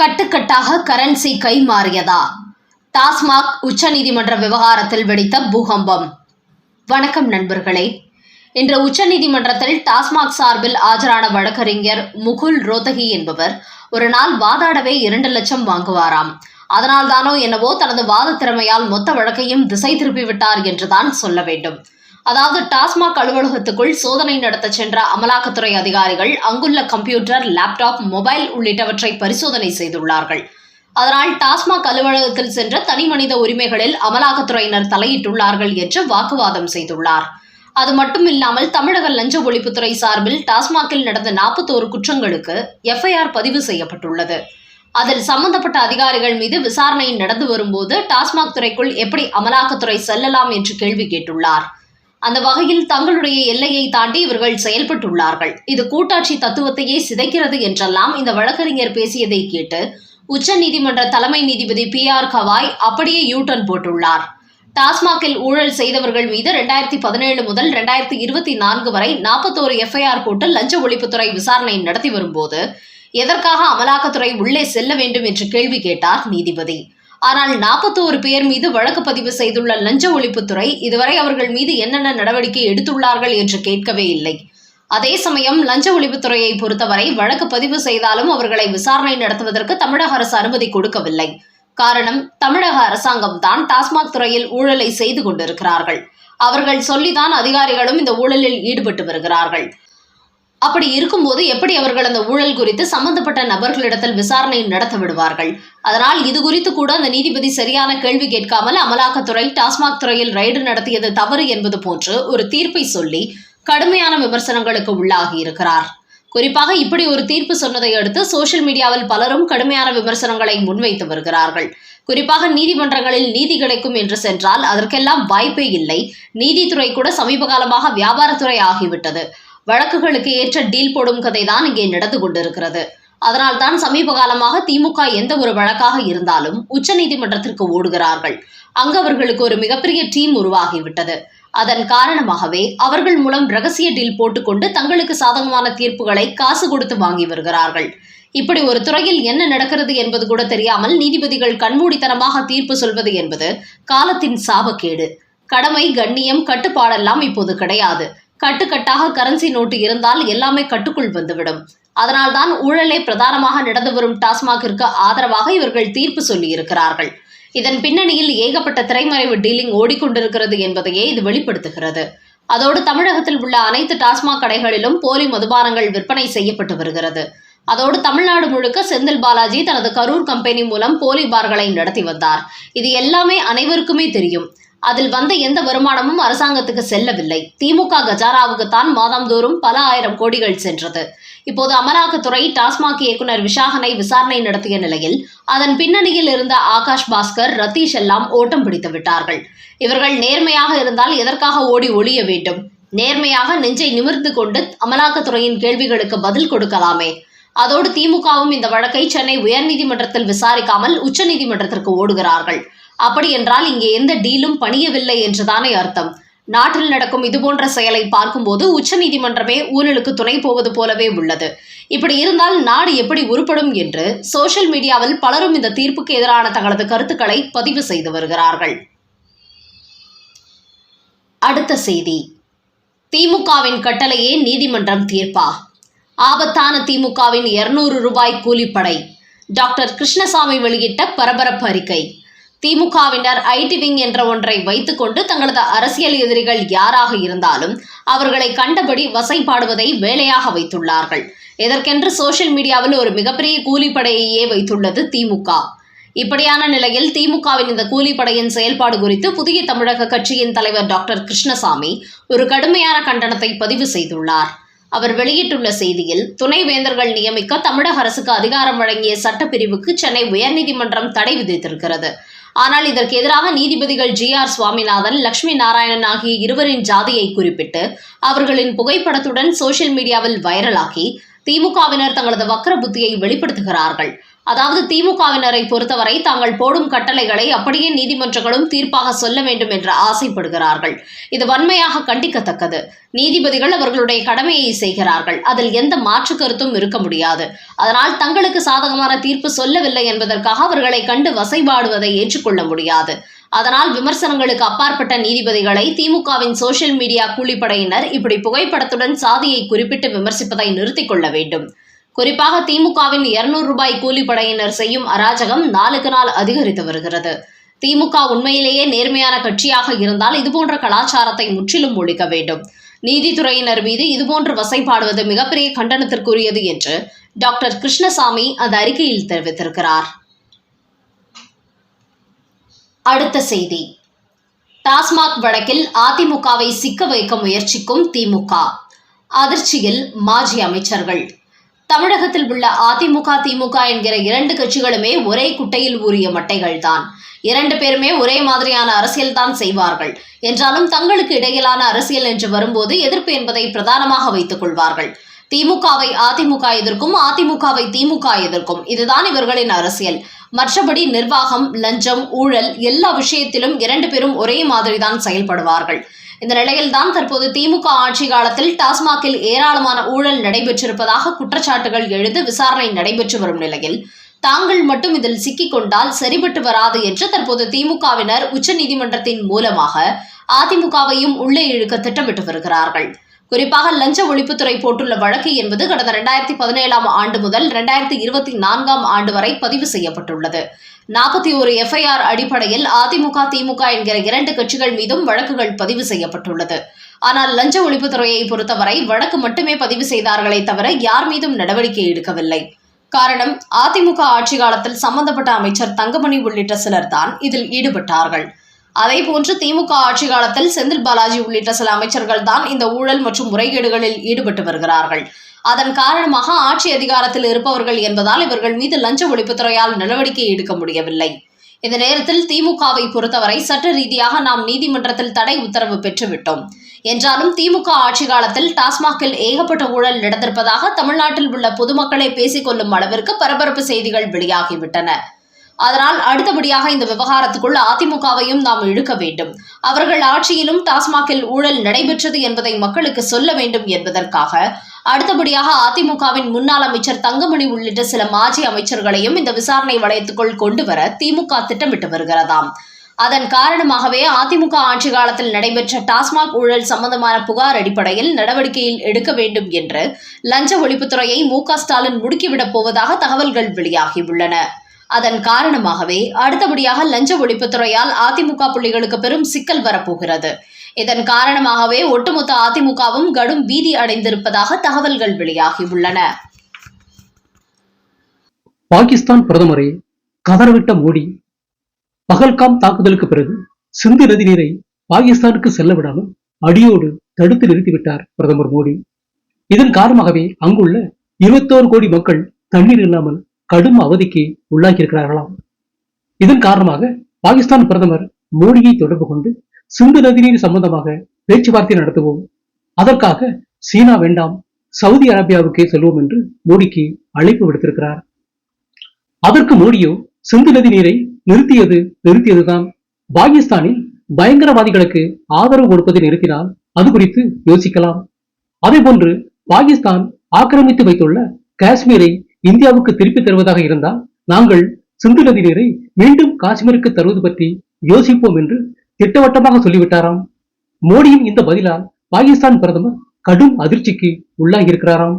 கட்டுக்கட்டாக currency கை மாறியதா? டாஸ்மாக் உச்சநீதிமன்ற விவகாரத்தில் வெடித்த பூகம்பம். வணக்கம் நண்பர்களே. இன்று உச்சநீதிமன்றத்தில் டாஸ்மாக் சார்பில் ஆஜரான வழக்கறிஞர் முகுல் ரோத்தகி என்பவர் ஒரு நாள் வாதாடவே இரண்டு லட்சம் வாங்குவாராம். அதனால்தானோ என்னவோ தனது வாத திறமையால் மொத்த வழக்கையும் திசை திருப்பிவிட்டார் என்றுதான் சொல்ல வேண்டும். அதாவது டாஸ்மாக் அலுவலகத்துக்குள் சோதனை நடத்த சென்ற அமலாக்கத்துறை அதிகாரிகள் அங்குள்ள கம்ப்யூட்டர் லேப்டாப் மொபைல் உள்ளிட்டவற்றை பரிசோதனை செய்துள்ளார்கள். அதனால் டாஸ்மாக் அலுவலகத்தில் சென்ற தனி மனித உரிமைகளில் அமலாக்கத்துறையினர் தலையிட்டுள்ளார்கள் என்று வாக்குவாதம் செய்துள்ளார். அது மட்டும் இல்லாமல் தமிழக லஞ்ச ஒழிப்புத்துறை சார்பில் டாஸ்மாகில் நடந்த நாற்பத்தோரு குற்றங்களுக்கு எஃப்ஐஆர் பதிவு செய்யப்பட்டுள்ளது. அதில் சம்பந்தப்பட்ட அதிகாரிகள் மீது விசாரணை நடந்து வரும்போது டாஸ்மாக் துறைக்குள் எப்படி அமலாக்கத்துறை செல்லலாம் என்று கேள்வி கேட்டுள்ளார். அந்த வகையில் தங்களுடைய எல்லையை தாண்டி இவர்கள் செயல்பட்டுள்ளார்கள். இது கூட்டாட்சி தத்துவத்தையே சிதைக்கிறது என்றெல்லாம் இந்த வழக்கறிஞர் பேசியதை கேட்டு உச்சநீதிமன்ற தலைமை நீதிபதி பி ஆர் கவாய் அப்படியே யூ போட்டுள்ளார். டாஸ்மாகில் ஊழல் செய்தவர்கள் மீது ரெண்டாயிரத்தி பதினேழு முதல் ரெண்டாயிரத்தி இருபத்தி நான்கு வரை நாற்பத்தோரு எஃப்ஐஆர் போட்டு லஞ்ச ஒழிப்புத்துறை விசாரணை நடத்தி வரும்போது எதற்காக அமலாக்கத்துறை உள்ளே செல்ல வேண்டும் என்று கேள்வி கேட்டார் நீதிபதி. ஆனால் நாற்பத்தோரு பேர் மீது வழக்கு பதிவு செய்துள்ள லஞ்ச ஒழிப்புத்துறை இதுவரை அவர்கள் மீது என்னென்ன நடவடிக்கை எடுத்துள்ளார்கள் என்று கேட்கவே இல்லை. அதே சமயம் லஞ்ச ஒழிப்புத்துறையை பொறுத்தவரை வழக்கு பதிவு செய்தாலும் அவர்களை விசாரணை நடத்துவதற்கு தமிழக அரசு அனுமதி கொடுக்கவில்லை. காரணம் தமிழக அரசாங்கம் தான் டாஸ்மாக் துறையில் ஊழலை செய்து கொண்டிருக்கிறார்கள். அவர்கள் சொல்லிதான் அதிகாரிகளும் இந்த ஊழலில் ஈடுபட்டு வருகிறார்கள். அப்படி இருக்கும்போது எப்படி அவர்கள் அந்த ஊழல் குறித்து சம்பந்தப்பட்ட நபர்களிடத்தில் விசாரணை நடத்த விடுவார்கள்? அதனால் இது குறித்து கூட அந்த நீதிபதி சரியான கேள்வி கேட்காமல் அமலாக்கத்துறை டாஸ்மாக் துறையில் ரைடு நடத்தியது தவறு என்பது போன்று ஒரு தீர்ப்பை சொல்லி கடுமையான விமர்சனங்களுக்கு உள்ளாகி இருக்கிறார். குறிப்பாக இப்படி ஒரு தீர்ப்பு சொன்னதை அடுத்து சோசியல் மீடியாவில் பலரும் கடுமையான விமர்சனங்களை முன்வைத்து வருகிறார்கள். குறிப்பாக நீதிமன்றங்களில் நீதி கிடைக்கும் என்று சென்றால் அதற்கெல்லாம் வாய்ப்பே இல்லை. நீதித்துறை கூட சமீப காலமாக வியாபாரத்துறை ஆகிவிட்டது. வழக்குகளுக்கு ஏற்ற டீல் போடும் கதைதான் இங்கே நடந்து கொண்டிருக்கிறது. அதனால்தான் சமீப காலமாக திமுக எந்த ஒரு வழக்காக இருந்தாலும் உச்சநீதிமன்றத்திற்கு ஓடுகிறார்கள். அங்கு அவர்களுக்கு ஒரு மிகப்பெரிய டீம் உருவாகிவிட்டது. அதன் காரணமாகவே அவர்கள் மூலம் ரகசிய டீல் போட்டுக்கொண்டு தங்களுக்கு சாதகமான தீர்ப்புகளை காசு கொடுத்து வாங்கி வருகிறார்கள். இப்படி ஒரு துறையில் என்ன நடக்கிறது என்பது கூட தெரியாமல் நீதிபதிகள் கண்மூடித்தனமாக தீர்ப்பு சொல்வது என்பது காலத்தின் சாபக்கேடு. கடமை கண்ணியம் கட்டுப்பாடெல்லாம் இப்போது கிடையாது. கட்டுக்கட்டாக கரன்சி நோட்டு இருந்தால் எல்லாமே கட்டுக்குள் வந்துவிடும். அதனால்தான் ஊழலே பிரதானமாக நடந்து வரும் டாஸ்மாகிற்கு ஆதரவாக இவர்கள் தீர்ப்பு சொல்லியிருக்கிறார்கள். இதன் பின்னணியில் ஏகப்பட்ட திரைமறைவு டீலிங் ஓடிக்கொண்டிருக்கிறது என்பதையே இது வெளிப்படுத்துகிறது. அதோடு தமிழகத்தில் உள்ள அனைத்து டாஸ்மாக் கடைகளிலும் போலி மதுபானங்கள் விற்பனை செய்யப்பட்டு வருகிறது. அதோடு தமிழ்நாடு முழுக்க செந்தில் பாலாஜி தனது கரூர் கம்பெனி மூலம் போலி பார்களை நடத்தி வந்தார். இது எல்லாமே அனைவருக்குமே தெரியும். அதில் வந்த எந்த வருமானமும் அரசாங்கத்துக்கு செல்லவில்லை. திமுக கஜாராவுக்குத்தான் மாதந்தோறும் பல ஆயிரம் கோடிகள் சென்றது. இப்போது அமலாக்கத்துறை டாஸ்மாக் இயக்குனர் விஷாகனை விசாரணை நடத்திய நிலையில் அதன் பின்னணியில் இருந்த ஆகாஷ் பாஸ்கர் ரத்தீஷ் எல்லாம் ஓட்டம் பிடித்து விட்டார்கள். இவர்கள் நேர்மையாக இருந்தால் எதற்காக ஓடி ஒளிய வேண்டும்? நேர்மையாக நெஞ்சை நிமிர்ந்து கொண்டு அமலாக்கத்துறையின் கேள்விகளுக்கு பதில் கொடுக்கலாமே. அதோடு திமுகவும் இந்த வழக்கை சென்னை உயர்நீதிமன்றத்தில் விசாரிக்காமல் உச்சநீதிமன்றத்திற்கு ஓடுகிறார்கள். அப்படி என்றால் இங்கே எந்த டீலும் பணியவில்லை என்றுதானே அர்த்தம். நாட்டில் நடக்கும் இதுபோன்ற செயலை பார்க்கும்போது உச்சநீதிமன்றமே ஊழலுக்கு துணை போவது போலவே உள்ளது. இப்படி இருந்தால் நாடு எப்படி உருப்படும் என்று சோஷியல் மீடியாவில் பலரும் இந்த தீர்ப்புக்கு எதிரான தங்களது கருத்துக்களை பதிவு செய்து வருகிறார்கள். அடுத்த செய்தி. திமுகவின் கட்டளையே நீதிமன்றம் தீர்ப்பா? ஆபத்தான திமுகவின் இருநூறு ரூபாய் கூலிப்படை. டாக்டர் கிருஷ்ணசாமி வெளியிட்ட பரபரப்பு அறிக்கை. திமுகவினர் ஐடி விங் என்ற ஒன்றை வைத்துக்கொண்டு தங்களது அரசியல் எதிரிகள் யாராக இருந்தாலும் அவர்களை கண்டபடி வசைப்பாடுவதை வேலையாக வைத்துள்ளார்கள். இதற்கென்று சோசியல் மீடியாவில் ஒரு மிகப்பெரிய கூலிப்படையையே வைத்துள்ளது திமுக. இப்படியான நிலையில் திமுகவின் இந்த கூலிப்படையின் செயல்பாடு குறித்து புதிய தமிழக கட்சியின் தலைவர் டாக்டர் கிருஷ்ணசாமி ஒரு கடுமையான கண்டனத்தை பதிவு செய்துள்ளார். அவர் வெளியிட்டுள்ள செய்தியில் துணைவேந்தர்கள் நியமிக்க தமிழக அரசுக்கு அதிகாரம் வழங்கிய சட்டப்பிரிவுக்கு சென்னை உயர்நீதிமன்றம் தடை விதித்திருக்கிறது. ஆனால் இதற்கு எதிராக நீதிபதிகள் ஜி ஆர் சுவாமிநாதன் லட்சுமி நாராயணன் ஆகிய இருவரின் ஜாதியை குறிப்பிட்டு அவர்களின் புகைப்படத்துடன் சோசியல் மீடியாவில் வைரலாக்கி திமுகவினர் தங்களது வக்கர புத்தியை வெளிப்படுத்துகிறார்கள். அதாவது திமுகவினரை பொறுத்தவரை தாங்கள் போடும் கட்டளைகளை அப்படியே நீதிமன்றங்களும் தீர்ப்பாக சொல்ல வேண்டும் என்று ஆசைப்படுகிறார்கள். இது வன்மையாக கண்டிக்கத்தக்கது. நீதிபதிகள் அவர்களுடைய கடமையை செய்கிறார்கள். அதில் எந்த மாற்று கருத்தும் இருக்க முடியாது. அதனால் தங்களுக்கு சாதகமான தீர்ப்பு சொல்லவில்லை என்பதற்காக அவர்களை கண்டு வசைபாடுவதை ஏற்றுக்கொள்ள முடியாது. அதனால் விமர்சனங்களுக்கு அப்பாற்பட்ட நீதிபதிகளை திமுகவின் சோசியல் மீடியா கூலிப்படையினர் இப்படி புகைப்படத்துடன் சாதியை குறிப்பிட்டு விமர்சிப்பதை நிறுத்திக் கொள்ள வேண்டும். குறிப்பாக திமுகவின் இருநூறு ரூபாய் கூலிப்படையினர் செய்யும் அராஜகம் நாளுக்கு நாள் அதிகரித்து வருகிறது. திமுக உண்மையிலேயே நேர்மையான கட்சியாக இருந்தால் இதுபோன்ற கலாச்சாரத்தை முற்றிலும் ஒழிக்க வேண்டும். நீதித்துறையினர் மீது இதுபோன்று வசைப்பாடுவது மிகப்பெரிய கண்டனத்திற்குரியது என்று டாக்டர் கிருஷ்ணசாமி அந்த அறிக்கையில் தெரிவித்திருக்கிறார். அடுத்த செய்தி. டாஸ்மாக் வழக்கில் அதிமுகவை சிக்க வைக்க முயற்சிக்கும் திமுக. அதிர்ச்சியில் மாஜி அமைச்சர்கள். தமிழகத்தில் உள்ள அதிமுக திமுக என்கிற இரண்டு கட்சிகளுமே ஒரே குட்டையில் ஊறிய மட்டைகள்தான். இரண்டு பேருமே ஒரே மாதிரியான அரசியல் தான் செய்வார்கள். என்றாலும் தங்களுக்கு இடையிலான அரசியல் என்று வரும்போது எதிர்ப்பு என்பதை பிரதானமாக வைத்துக் கொள்வார்கள். திமுகவை அதிமுக எதிர்க்கும் அதிமுகவை திமுக எதிர்க்கும். இதுதான் இவர்களின் அரசியல். மற்றபடி நிர்வாகம் லஞ்சம் ஊழல் எல்லா விஷயத்திலும் இரண்டு பேரும் ஒரே மாதிரிதான் செயல்படுவார்கள். இந்த நிலையில்தான் தற்போது திமுக ஆட்சி காலத்தில் டாஸ்மாகில் ஏராளமான ஊழல் நடைபெற்றிருப்பதாக குற்றச்சாட்டுகள் எழுந்து விசாரணை நடைபெற்று வரும் நிலையில் தாங்கள் மட்டும் இதில் சிக்கிக் கொண்டால் சரிபட்டு வராது என்று தற்போது திமுகவினர் உச்சநீதிமன்றத்தின் மூலமாக அதிமுகவையும் உள்ளே இழுக்க திட்டமிட்டு வருகிறார்கள். குறிப்பாக லஞ்ச ஒழிப்புத்துறை போட்டுள்ள வழக்கு என்பது கடந்த இரண்டாயிரத்தி பதினேழாம் ஆண்டு முதல் இரண்டாயிரத்தி இருபத்தி நான்காம் ஆண்டு வரை பதிவு செய்யப்பட்டுள்ளது. நாற்பத்தி ஒரு எஃப்ஐஆர் அடிப்படையில் அதிமுக திமுக என்கிற இரண்டு கட்சிகள் மீதும் வழக்குகள் பதிவு செய்யப்பட்டுள்ளது. ஆனால் லஞ்ச ஒழிப்புத்துறையை பொறுத்தவரை வழக்கு மட்டுமே பதிவு செய்தார்களே தவிர யார் மீதும் நடவடிக்கை எடுக்கவில்லை. காரணம் அதிமுக ஆட்சி காலத்தில் சம்பந்தப்பட்ட அமைச்சர் தங்கமணி உள்ளிட்ட சிலர் தான் இதில் ஈடுபட்டார்கள். அதேபோன்று திமுக ஆட்சி காலத்தில் செந்தில் பாலாஜி உள்ளிட்ட சில அமைச்சர்கள் தான் இந்த ஊழல் மற்றும் முறைகேடுகளில் ஈடுபட்டு வருகிறார்கள். அதன் காரணமாக ஆட்சி அதிகாரத்தில் இருப்பவர்கள் என்பதால் இவர்கள் மீது லஞ்ச ஒழிப்புத்துறையால் நடவடிக்கை எடுக்க முடியவில்லை. இந்த நேரத்தில் திமுகவை பொறுத்தவரை சட்ட ரீதியாக நாம் நீதிமன்றத்தில் தடை உத்தரவு பெற்றுவிட்டோம். என்றாலும் திமுக ஆட்சி காலத்தில் டாஸ்மாகில் ஏகப்பட்ட ஊழல் நடந்திருப்பதாக தமிழ்நாட்டில் உள்ள பொதுமக்களே பேசிக்கொள்ளும் அளவிற்கு பரபரப்பு செய்திகள் வெளியாகிவிட்டன. அதனால் அடுத்தபடியாக இந்த விவகாரத்துக்குள் அதிமுகவையும் நாம் இழுக்க வேண்டும். அவர்கள் ஆட்சியிலும் டாஸ்மாகில் ஊழல் நடைபெற்றது என்பதை மக்களுக்கு சொல்ல வேண்டும் என்பதற்காக அடுத்தபடியாக அதிமுகவின் முன்னாள் அமைச்சர் தங்கமணி உள்ளிட்ட சில மாஜி அமைச்சர்களையும் இந்த விசாரணை வளையத்துக்குள் கொண்டு வர திமுக திட்டமிட்டு வருகிறதாம். அதன் காரணமாகவே அதிமுக ஆட்சி காலத்தில் நடைபெற்ற டாஸ்மாக் ஊழல் சம்பந்தமான புகார் அடிப்படையில் நடவடிக்கையில் எடுக்க வேண்டும் என்று லஞ்ச ஒழிப்புத்துறையை மு க ஸ்டாலின் முடுக்கிவிடப் போவதாக தகவல்கள் வெளியாகியுள்ளன. அதன் காரணமாகவே அடுத்தபடியாக லஞ்ச ஒழிப்புத்துறையால் அதிமுக புள்ளிகளுக்கு பெரும் சிக்கல் வரப்போகிறது. இதன் காரணமாகவே ஒட்டுமொத்த அதிமுகவும் கடும் பீதி அடைந்திருப்பதாக தகவல்கள் வெளியாகியுள்ளன. பாகிஸ்தான் பிரதமரை கதறவிட்ட மோடி பகல்காம் தாக்குதலுக்கு பிறகு சிந்து நதி நீரை பாகிஸ்தானுக்கு செல்ல விடாமல் அடியோடு தடுத்து நிறுத்திவிட்டார் பிரதமர் மோடி. இதன் காரணமாகவே அங்குள்ள இருபத்தோரு கோடி மக்கள் தண்ணீர் இல்லாமல் கடும் அவதிக்கு உள்ளாகியிருக்கிறார்களாம். இதன் காரணமாக பாகிஸ்தான் பிரதமர் மோடியை தொடர்பு கொண்டு சிந்து நதிநீர் சம்பந்தமாக பேச்சுவார்த்தை நடத்துவோம். அதற்காக சீனா வேண்டாம் சவுதி அரேபியாவுக்கே செல்வோம் என்று மோடிக்கு அழைப்பு விடுத்திருக்கிறார். அதற்கு மோடியோ சிந்து நதி நீரை நிறுத்தியது நிறுத்தியதுதான். பாகிஸ்தானில் பயங்கரவாதிகளுக்கு ஆதரவு கொடுப்பதை நிறுத்தினால் அது குறித்து யோசிக்கலாம். அதே போன்று பாகிஸ்தான் ஆக்கிரமித்து வைத்துள்ள காஷ்மீரை இந்தியாவுக்கு திருப்பி தருவதாக இருந்தால் நாங்கள் சிந்து நதி நீரை மீண்டும் காஷ்மீருக்கு தருவது பற்றி யோசிப்போம் என்று திட்டவட்டமாக சொல்லிவிட்டாராம். மோடியின் இந்த பதிலால் பாகிஸ்தான் பிரதமர் கடும் அதிர்ச்சிக்கு உள்ளாகியிருக்கிறாராம்.